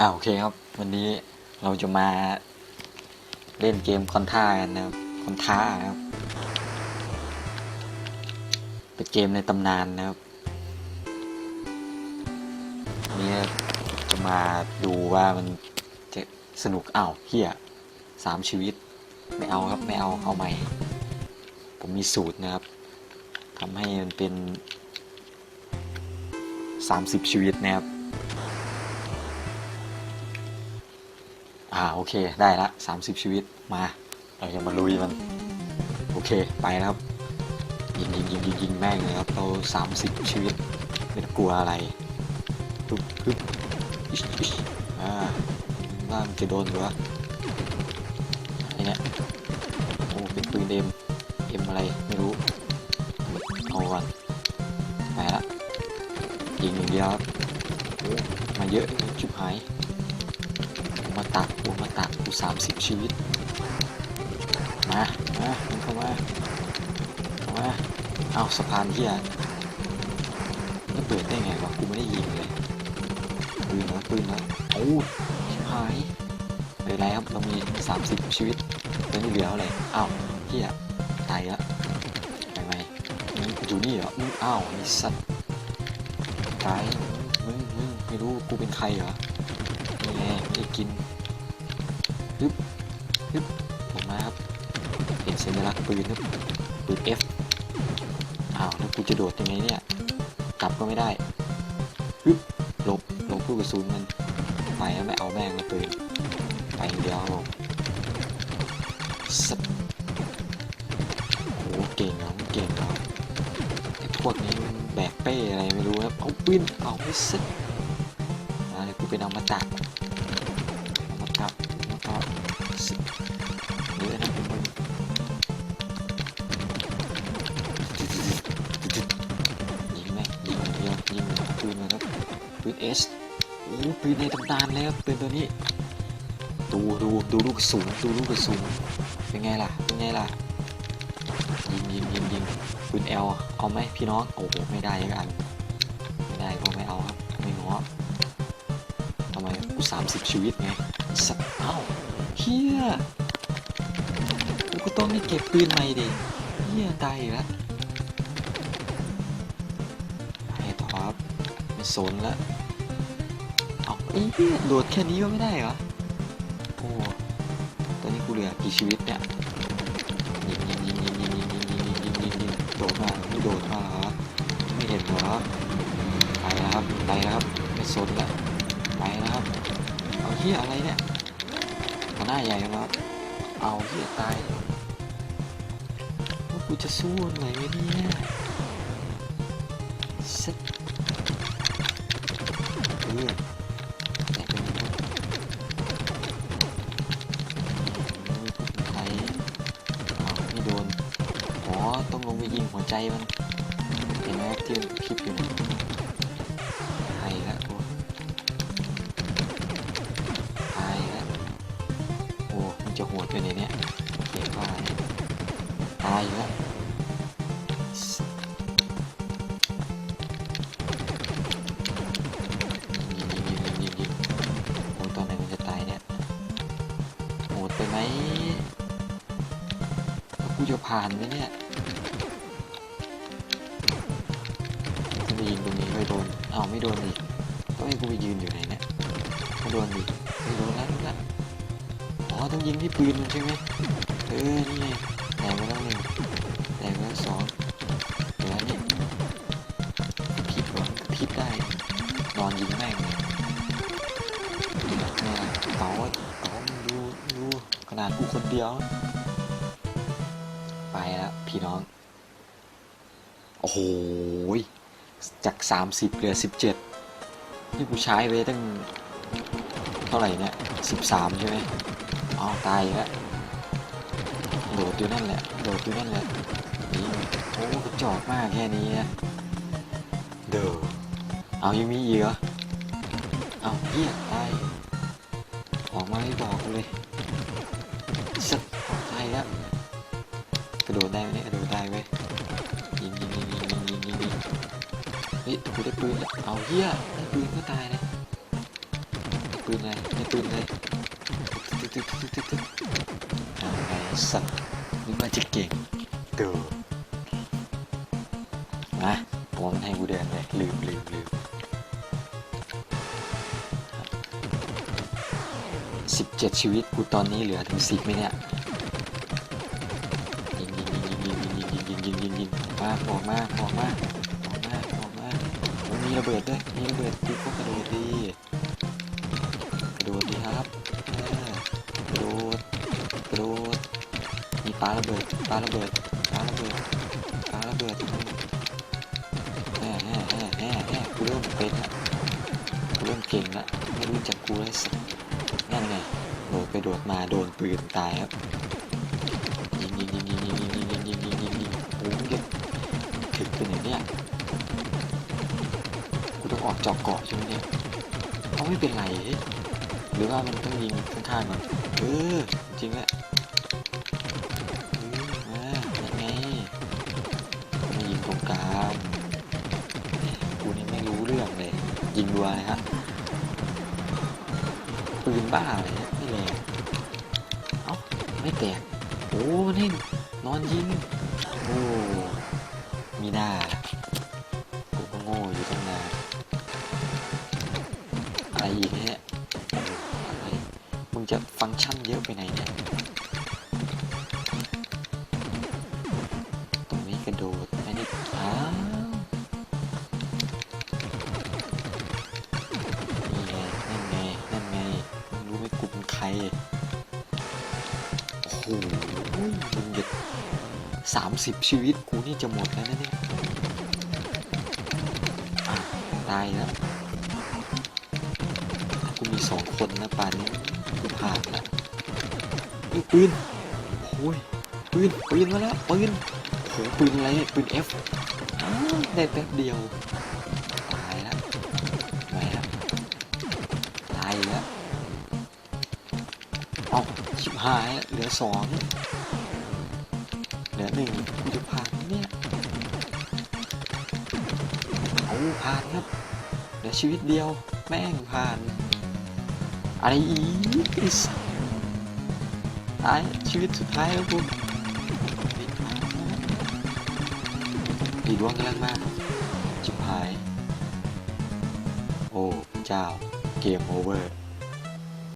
อ่าโอเคครับ วันนี้เราจะมาเล่นเกมคอนท่ากันนะครับคอนท่าครับเป็นเกมในตำนานนะครับนนี้จะมาดูว่ามันจะสนุกอ้าวเฮียสามชีวิต ไม่เอาครับไม่เอาเอาใหม่ ผมมีสูตรนะครับทำให้มันเป็น 30 ชีวิตนะครับ อ่าโอเคได้ละ 30 ชีวิตมา เราจะมาลุยมัน โอเคไปแล้วครับ ยิงยิงยิงยิงยิงแม่งเลยครับเรา 30 ชีวิต ไม่ต้องกลัวอะไรปึ๊บปึ๊บอิชอิชอ่าว่ามันจะโดนหรือวะไอ้เนี่ยโอ้เป็นปืนเอ็มเอ็มอะไรไม่รู้เอาก่อนไปละยิงอย่างเดียวครับมาเยอะจุบหาย มาตักกูมาตักกูสามสิบชีวิต มา มามึงเข้ามาเข้ามา เอาสะพานเฮียมันเปิดได้ไงวะ กูไม่ได้ยิงเลยปืนแล้วปืนแล้วโอ้ชิบหายเลยไรครับเรามีสามสิบชีวิตตอนนี้เหลือเท่าไหร่อ้าวเฮียตายละไปไหมมึงอยู่นี่เหรออ้าวไอ้สัตว์ตายมึงมึงไม่รู้กูเป็นใครเหรอ กินฮึบฮึบผมมาครับ เห็นสัญลักษณ์ปืนครับปืน F อ้าวแล้วกูจะโดดยังไงเนี่ย กลับก็ไม่ได้ฮึบหลบหลบลูกกระสุนมันไปแล้วไม่เอาแม่งเลยปืนไปเดียวครับผมสัตว์โอ้โหเก่งเหรอมันเก่งเหรอไอ้พวกนี้มันแบกเป้อะไรไม่รู้ครับเอาปืนเอาไม่สัตว์มาเลยกูเป็นอมตะมาตับมาตั สิเอะนะเป็นมึงยิงแม่ยิงเดียวยิงปืนเลยครับปืนเอสโอ้ปืนในตำนานเลยครับปืนตัวนี้ ดูดูดูลูกกระสุนดูลูกกระสุนเป็นไงล่ะเป็นไงล่ะยิงยิงยิงยิงปืนเอลเอาไหมพี่น้องโอ้โหไม่ได้ยังอันไม่ได้ก็ไม่เอาครับไม่ง้อทำไมกูสามสิบชีวิตไงสัตว์เอ้า เฮียกูก็ต้องไม่เก็บปืนใหม่ดิเฮียตายอีกแล้วไอ้ท็อปไม่สนละเอาไอ้เฮียโดดแค่นี้ก็ไม่ได้เหรอ โอ้ ตอนนี้กูเหลือกี่ชีวิตเนี่ยยิงยิงยิงยิงยิงยิงยิงยิงยิงยิงยิงโดดมาไม่โดดมาเหรอไม่เห็นเหรอไปแล้วครับไปแล้วครับไม่สนละไปนะครับเอาเฮียอะไรเนี่ย หน้าใหญ่แล้วเอาเฮียตายว่ากูจะสู้ไหนวะเนี่ยสัตว์เลือดแตกเป็นไข่เอาไม่โดนอ๋อต้องลงไปยิงหัวใจมันเห็นไหมที่มันพริบอยู่เนี่ย อยู่ในนี้ยเขียนว่าตายอยู่แล้วจะผ่านไหมเนี่ยจะไปยิงตรงนี้ไม่โดน เอาไม่โดนอีกก็ให้กูไปยืนอยู่ไหนเนี่ยไม่โดนอีกไม่โดนแล้ว ต้องยิงที่ปืนมันใช่ไหมเออนี่ไงแตกไปแล้วหนึ่งแตกไปแล้วสองเหลือนี่พลิบวะพิบได้นอนยิงแม่งเลยนี่ล่ะเต๋าเต๋ามึงดูดูขนาดกูคนเดียว ไปแล้วพี่น้อง โอ้โหจาก 30 เหลือ 17 นี่กูใช้ไปตั้งเท่าไหร่เนี่ยสิบสามใช่ไหม เอตายแล้วโดดอยู่นั่นแหละ โดดอยู่นั่นแหละนี่โอ้กระจอกมากแค่นี้นะ เดอเอายังมีอีกเหรอ เอาเหี้ยตาย ออกมาให้บอกเลยสักตายแล้ว กระโดดได้ไหมกระโดดได้เว้ยยิงยิงยิงยิงยิงยิงยิงเฮ้ยกูได้ปืนเอาเหี้ยปืนก็ตายเลยปืนอะไรปืนอะไร ตึ๊ดตึ๊ดตึ๊ดตึ๊ดอาไงสัตว์นึกว่าจะเก่งเด้อมาผมให้กูเดินเลยลืมลืมลืมสิบเจ็ดชีวิตกูตอนนี้เหลือถึงสิบไหมเนี่ยยิงยิงยิงยิงยิงยิงยิงยิงยิงยิงยิงมาออกมากออกมากออกมากออกมาโอ้ยมีระเบิดด้วยมีระเบิดกูก็กระโดดดีกระโดดดีครับ ปลาระเบิดปลาระเบิดปลาระเบิดปลาระเบิดแห่แห่แห่แห่แห่กูเริ่มเป็นละกูเริ่มเก่งละไม่รู้จักกูเลยสักนั่นไงโดดไปโดดมาโดนปืนตายครับยิงยิงยิงยิงยิงยิงยิงยิงยิงยิงยิงโอ้ยเด็กถึงไปไหนเนี่ยกูต้องออกจอกเกาะใช่ไหมเนี่ยเอาไม่เป็นไรเฮ้ยหรือว่ามันต้องยิงข้างๆมันเออจริงแหละ บ้าเลยเนี่ยไม่แรงเอ้าไม่แตกโอ้มันเองนอนยิงโอ้มีหน้ากูก็โง่อยู่ตั้งนานอะไรอีกเนี่ยโอ้อะไรมึงจะฟังก์ชันเยอะไปไหนเนี่ย หมึงจะสามสิบชีวิตกูนี่จะหมดแล้วนะเนี่ยตายแล้วกูมีสองคนนะป่านนี้กูผ่านล้วนี่ปืนโอ้ยปืนปืนมาแล้วปืนโหปืนอะไรปืน F อ้าได้แป๊บเดียว เอาชิบหาย เหลือสองเหลือหนึ่งจะผ่านไหมเนี่ยเอาผ่านครับ เหลือชีวิตเดียว แม่งผ่าน อะไรอีกไอ้สัสตายชีวิตสุดท้ายแล้วกูดีดวงกำลังมากชิบหาย โอ้เจ้า เกมโอเวอร์